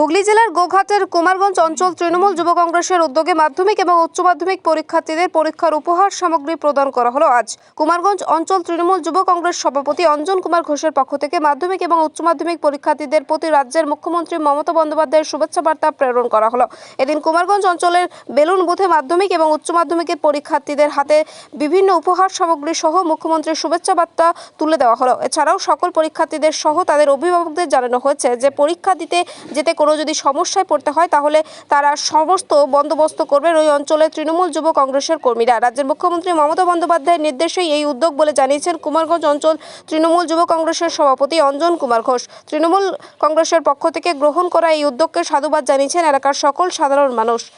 হুগলি জেলার গোঘাটের কুমারগঞ্জ অঞ্চল তৃণমূল যুব কংগ্রেসের উদ্যোগে মাধ্যমিক এবং উচ্চ মাধ্যমিক পরীক্ষার্থীদের পরীক্ষার উপহার সামগ্রী প্রদান করা হলো আজ। কুমারগঞ্জ অঞ্চল তৃণমূল যুব কংগ্রেস সভাপতি অঞ্জন কুমার ঘোষের পক্ষ থেকে মাধ্যমিক এবং উচ্চ মাধ্যমিক পরীক্ষার্থীদের প্রতি রাজ্যের মুখ্যমন্ত্রী মমতা বন্দ্যোপাধ্যায়ের শুভেচ্ছা বার্তা প্রেরণ করা হলো। এদিন কুমারগঞ্জ অঞ্চলের বেলুন বুথে মাধ্যমিক এবং উচ্চ মাধ্যমিকের পরীক্ষার্থীদের হাতে বিভিন্ন উপহার সামগ্রী সহ মুখ্যমন্ত্রীর শুভেচ্ছা বার্তা তুলে দেওয়া হলো। এছাড়াও সকল পরীক্ষার্থীদের সহ তাদের অভিভাবকদের জানানো হয়েছে যে পরীক্ষা দিতে যেতে কোনো যদি সমস্যায় পড়তে হয় তাহলে তারা সমস্ত বন্দোবস্ত করবেন ওই অঞ্চলের তৃণমূল যুব কংগ্রেসের কর্মীরা। রাজ্যের মুখ্যমন্ত্রী মমতা বন্দ্যোপাধ্যায়ের নির্দেশেই এই উদ্যোগ বলে জানিয়েছেন কুমারগঞ্জ অঞ্চল তৃণমূল যুব কংগ্রেসের সভাপতি অঞ্জন কুমার ঘোষ। তৃণমূল কংগ্রেসের পক্ষ থেকে গ্রহণ করা এই উদ্যোগকে সাধুবাদ জানিয়েছেন এলাকার সকল সাধারণ মানুষ।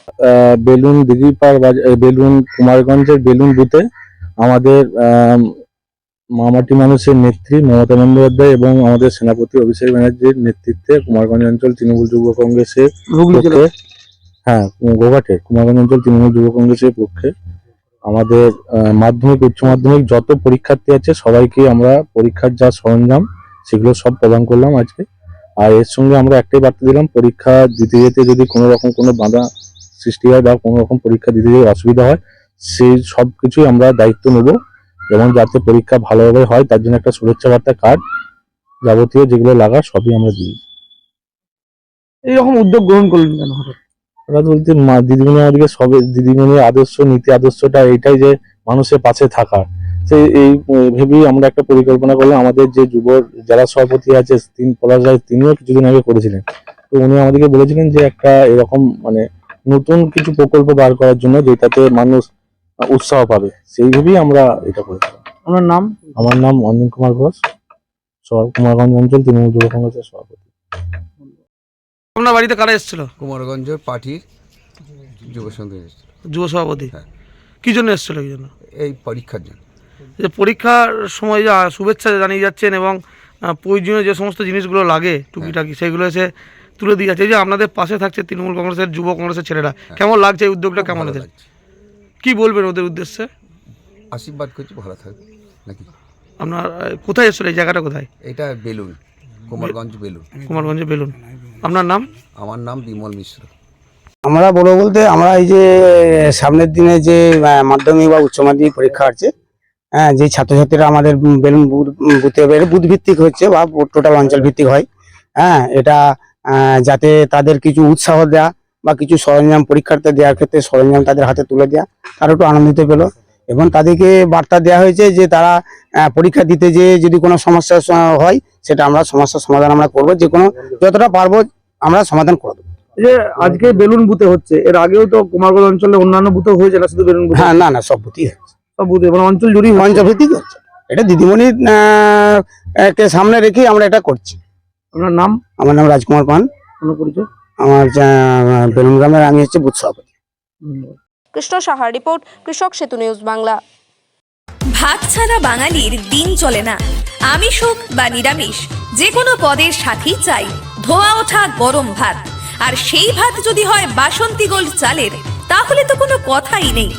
বেলুন দিঘিপাড় বাজ- বেলুন কুমারগঞ্জের বেলুন বুথে আমাদের আম, মামাটি মানুষের নেত্রী মমতা বন্দ্যোপাধ্যায় এবং আমাদের সেনাপতি অভিষেক ব্যানার্জির নেতৃত্বে কুমারগঞ্জ অঞ্চল তৃণমূল যুব কংগ্রেসের পক্ষে হ্যাঁ গোঘাটে কুমারগঞ্জ অঞ্চল তৃণমূল যুব কংগ্রেসের পক্ষে। আমাদের মাধ্যমিক উচ্চ মাধ্যমিক যত পরীক্ষার্থী আছে সবাইকে আমরা পরীক্ষার যা সরঞ্জাম সেগুলো সব প্রদান করলাম আজকে। আর এর সঙ্গে আমরা একটাই বার্তা দিলাম পরীক্ষা দিতে যেতে যদি কোনো রকম কোনো বাধা সৃষ্টি হয় বা কোনো রকম পরীক্ষা দিতে যদি অসুবিধা হয় সেই সব কিছুই আমরা দায়িত্ব নেব। এবং যাতে পরীক্ষা ভালোভাবে হয় তার জন্য একটা শুভেচ্ছা বার্তা কার্ড যাবতীয় যেগুলো লাগা সবই আমরা দিই। এইরকম উদ্যোগ গ্রহণ করলেন কেন হঠাৎ? বলতে মা দিদিমণি আমাদেরকে সবে দিদিমণির আদর্শ নীতি আদর্শটা এটাই যে মানুষের পাশে থাকা। সেই এই ভেবেই আমরা একটা পরিকল্পনা করলাম আমাদের যে যুব জেলা সভাপতি আছে তিন পলাশ রায় তিনিও কিছুদিন আগে করেছিলেন। তো উনি আমাদেরকে বলেছিলেন যে একটা এরকম মানে নতুন কিছু প্রকল্প বার করার জন্য যেটাতে মানুষ উৎসাহ পাবে। সেইভাবেই আমরা এটা করেছিলাম আপনার নাম? আমার নাম অঞ্জন কুমার ঘোষ। কুমারগঞ্জ অঞ্চল তৃণমূল যুব কংগ্রেসের সভাপতি। আপনার বাড়িতে কারা এসেছিল? কুমারগঞ্জ পার্টির যুব সংঘ এসেছিল। যুব সভাপতি? হ্যাঁ। কি জন্য এসেছিল কি জন্য? এই পরীক্ষার জন্য। যে পরীক্ষার সময় যা শুভেচ্ছা জানিয়ে যাচ্ছেন এবং প্রয়োজনীয় যে সমস্ত জিনিসগুলো লাগে টুকিটাকি সেগুলো এসে তুলে দিয়ে যাচ্ছে। এই যে আপনাদের পাশে থাকছে তৃণমূল কংগ্রেসের যুব কংগ্রেসের ছেলেরা। কেমন লাগছে এই উদ্যোগটা? কেমন লাগছে। কি বলবেন ওদের উদ্দেশ্যে? আশীর্বাদ করছি ভালো থাকবে নাকি? আপনার কোথায় এসেছিল এই জায়গাটা কোথায়? এটা বেলুন কুমারগঞ্জ বেলুন। কুমারগঞ্জে বেলুন। আপনার নাম? আমার নাম বিমল মিশ্র। আমরা বড় বলতে আমরা এই যে সামনের দিনে যে মাধ্যমিক বা উচ্চ মাধ্যমিক পরীক্ষা আছে হ্যাঁ যে ছাত্রছাত্রীরা আমাদের বেলুন বুথ- উম বুথে বের বুথ ভিত্তিক হচ্ছে বা টোটাল অঞ্চল ভিত্তিক হয় হ্যাঁ এটা যাতে তাদের কিছু উৎসাহ দেয়া বা কিছু সরঞ্জাম পরীক্ষার্থী দেওয়ার ক্ষেত্রে সরঞ্জাম তাদের হাতে তুলে দেওয়া তারা একটু আনন্দিত পেল। এবং তাদেরকে বার্তা দেওয়া হয়েছে যে তারা পরীক্ষা দিতে যে যদি কোনো সমস্যা হয় সেটা আমরা সমস্যার সমাধান আমরা করব। যে কোনো যতটা পারব আমরা সমাধান করে দেবো। যে আজকে বেলুন বুথে হচ্ছে এর আগেও তো কুমারগঞ্জ অঞ্চলে অন্যান্য বুথে হয়েছে না শুধু বেলুন হ্যাঁ না না সব বুথই হচ্ছে সব বুথে মানে অঞ্চল জুড়েই। অঞ্চল ভিত্তিক হচ্ছে। এটা দিদিমণির আহ, কে সামনে রেখেই আমরা এটা করছি। আপনার নাম? আমার নাম রাজকুমার পান। কোনো পরিচয়? আমার বেলুন গ্রামের আমি হচ্ছে বুথ সভাপতি। কৃষ্ণ সাহার রিপোর্ট কৃষক সেতু নিউজ বাংলা। ভাত ছাড়া বাঙালির দিন চলে না। আমিষ হোক বা নিরামিষ যে কোনো পদের সাথেই চাই ধোয়া ওঠা গরম ভাত। আর সেই ভাত যদি হয় বাসন্তী গোল্ড চালের তাহলে তো কোনো কথাই নেই।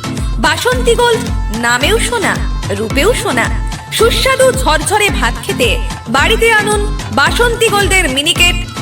বাসন্তী গোল্ড নামেও শোনা রূপেও শোনা। সুস্বাদু ঝরঝরে ভাত খেতে বাড়িতে আনুন বাসন্তী গোল্ডের মিনিকেট